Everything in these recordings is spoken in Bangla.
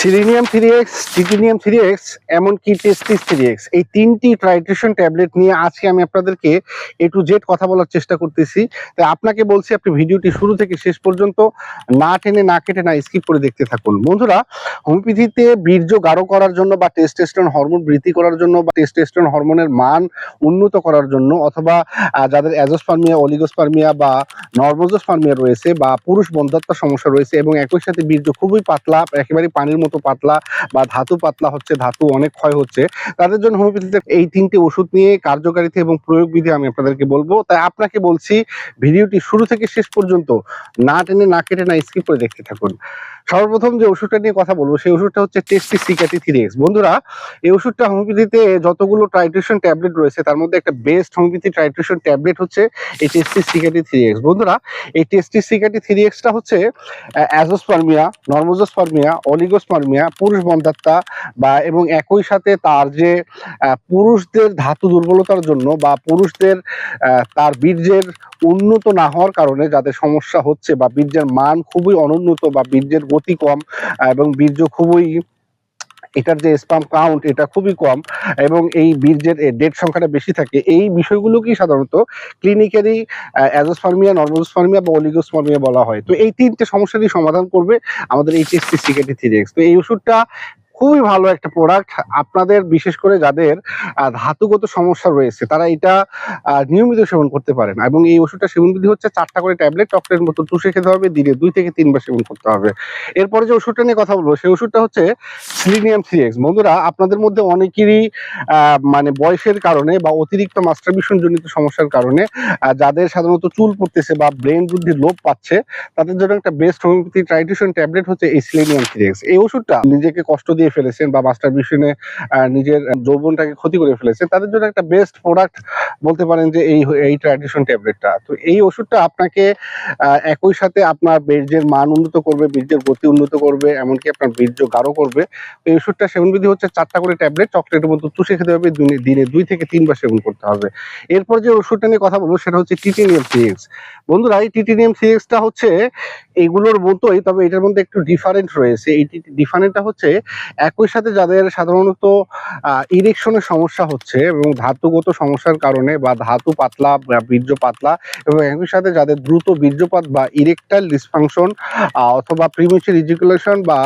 Selenium three X titanium three X এমনকি টেস্টিস থ্রি এক্স এই তিনটি ট্রাইট্রেশন ট্যাবলেট নিয়ে আজকে আমি আপনাদেরকে এ টু জেড কথা বলার চেষ্টা করতেছি। তাই আপনাকে বলছি, আপনি ভিডিওটি শুরু থেকে শেষ পর্যন্ত না টেনে, না কেটে, না স্কিপ করে দেখতে থাকুন। বন্ধুরা, হোমিওপ্যাথিতে বীর্য গাঢ় করার জন্য বা টেস্টেস্টন হরমোন বৃদ্ধি করার জন্য বা টেস্টেস্টন হরমোনের মান উন্নত করার জন্য অথবা যাদের অ্যাজোস্পার্মিয়া, অলিগোস্পার্মিয়া বা নর্মোজোস্পার্মিয়া রয়েছে বা পুরুষ বন্ধাত্ম সমস্যা রয়েছে এবং একই সাথে বীর্য খুবই পাতলা, একেবারে পানির মতো পাতলা বা ধাতু পাতলা হচ্ছে, ধাতু অনেক ক্ষয় হচ্ছে। তাদের জন্য হোমিওপ্যাথিতে এই তিনটি ওষুধ নিয়ে কার্যকারিতা এবং প্রয়োগ বিধি আমি আপনাদেরকে বলব। তাই আপনাকে বলছি, ভিডিওটি শুরু থেকে শেষ পর্যন্ত না টেনে, না কেটে, না স্কিপ করে দেখতে থাকুন। সর্বপ্রথম যে ওষুধটা নিয়ে কথা বলব, সেই ওষুধটা হচ্ছে টেস্টি সিকাটি থ্রি এক্স বন্ধুরা, এই ওষুধটা হোমিওপ্যাথিতে যতগুলো ট্রাইট্রেশন ট্যাবলেট রয়েছে, তার মধ্যে একটা বেস্ট হোমিওপ্যাথি ট্রাইট্রেশন ট্যাবলেট হচ্ছে এই টেস্টি সিকাটি থ্রি এক্স বন্ধুরা, এই টেস্টি সিকাটি থ্রি এক্সটা হচ্ছে অ্যাজোস্পার্মিয়া নর্মোজোস্পার্মিয়া অলিগোস্পার্মিয়া পুরুষ বন্ধাত্মা বা এবং একই সাথে তার যে পুরুষদের ধাতু দুর্বলতার জন্য বা পুরুষদের তার বীর্যের উন্নত না হওয়ার কারণে যাদের সমস্যা হচ্ছে বা বীর্যের মান খুবই অনুন্নত বা বীর্যের গতি কম এবং বীর্য খুবই এটার যে স্পাম কাউন্ট এটা খুবই কম এবং এই বীর্যের ডেট সংখ্যাটা বেশি থাকে। এই বিষয়গুলোকেই সাধারণত ক্লিনিক্যালি অ্যাজোসফার্মিয়া নর্মোস্পার্মিয়া বা অলিগোসফার্মিয়া বলা হয়। তো এই তিনটে সমস্যারই সমাধান করবে আমাদের এই সিকেটি থ্রি এক্স তো এই ওষুধটা খুবই ভালো একটা প্রোডাক্ট আপনাদের, বিশেষ করে যাদের ধাতুগত সমস্যা রয়েছে, তারা এটা নিয়মিত সেবন করতে পারেন। এবং এই ওষুধটা সেবন বিধি হচ্ছে চারটা করে ট্যাবলেট চকলেট মতো চুষে খেতে হবে, দিনে দুই থেকে তিনবার সেবন করতে হবে। এরপরে যে ওষুধটা নিয়ে কথা বলব, সেই ওষুধটা হচ্ছে সিলিনিয়াম থ্রি এক্স বন্ধুরা, আপনাদের মধ্যে অনেকেরই মানে বয়সের কারণে বা অতিরিক্ত মাস্টারবিশন জনিত সমস্যার কারণে যাদের সাধারণত চুল পড়তেছে বা ব্রেন বুদ্ধির লোপ পাচ্ছে, তাদের জন্য একটা বেস্ট হোমিওপ্যাথি ট্রাইটিউশন ট্যাবলেট হচ্ছে এই সিলিনিয়াম থ্রি এক্স এই ওষুধটা নিজেকে কষ্ট দিয়ে ফেলেছেন বা মাস্টারবিশনে নিজের যৌবনটাকে ক্ষতি করে ফেলেছেন, তাদের জন্য একটা বেস্ট প্রোডাক্ট বলতে পারেন যে এই এই ট্রাইটিউশন ট্যাবলেটটা তো এই ওষুধটা আপনাকে একই সাথে আপনার বীর্যের মান উন্নত করবে, বীর্যের গতি উন্নত করবে, এমনকি আপনার বীর্য গাঢ় করবে। এই ওষুধটা সেবন বিধি হচ্ছে চারটা করে ট্যাবলেট চকলেটের মতো চুষে খেতে হবে দিনে- দিনে দুই থেকে তিনবার সেবন করতে হবে। এরপর যে ওষুধটা নিয়ে কথা বলব সেটা হচ্ছে টিটিনিয়াম সিএক্স বন্ধুরা, এই টিটিনিয়াম সিএক্সটা হচ্ছে এগুলোর মতোই, তবে এটার মধ্যে একটু ডিফারেন্ট রয়েছে। এই ডিফারেন্টটা হচ্ছে একই সাথে যাদের সাধারণত ইরেকশনের সমস্যা হচ্ছে এবং ধাতুগত সমস্যার কারণে বা ধাতু পাতলা বীর্য পাতলা এবং একই সাথে যাদের দ্রুত বীর্যপাত বা ইরেকটাইল ডিসফাংশন অথবা প্রিমেচুর ইজিকুলেশন বা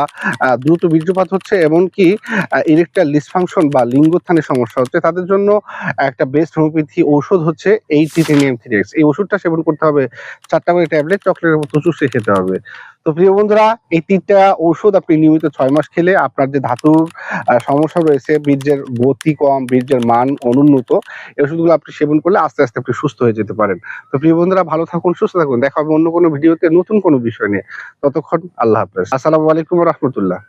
দ্রুত বীর্যপাত হচ্ছে এমনকি ইরেকটাইল ডিসফাংশন বা লিঙ্গোত্থানের সমস্যা হচ্ছে, তাদের জন্য একটা বেস্ট হোমিওপ্যাথি ঔষধ হচ্ছে এই টিটেনিয়াম থ্রি এই ওষুধটা সেবন করতে হবে, চারটা করে ট্যাবলেট চকলেটের মতো চুষে খেতে হবে। তো প্রিয় বন্ধুরা, এই তিনটা ঔষধ আপনি নিয়মিত ছয় মাস খেলে আপনার যে ধাতুর সমস্যা রয়েছে, বীর্যের গতি কম, বীর্যের মান অনুন্নত, এই ওষুধগুলো আপনি সেবন করলে আস্তে আস্তে আপনি সুস্থ হয়ে যেতে পারেন। তো প্রিয় বন্ধুরা, ভালো থাকুন, সুস্থ থাকুন। দেখা হবে অন্য কোনো ভিডিওতে নতুন কোনো বিষয় নিয়ে। ততক্ষণ আল্লাহ হাফেজ। আসসালামু আলাইকুম রহমতুল্লাহ।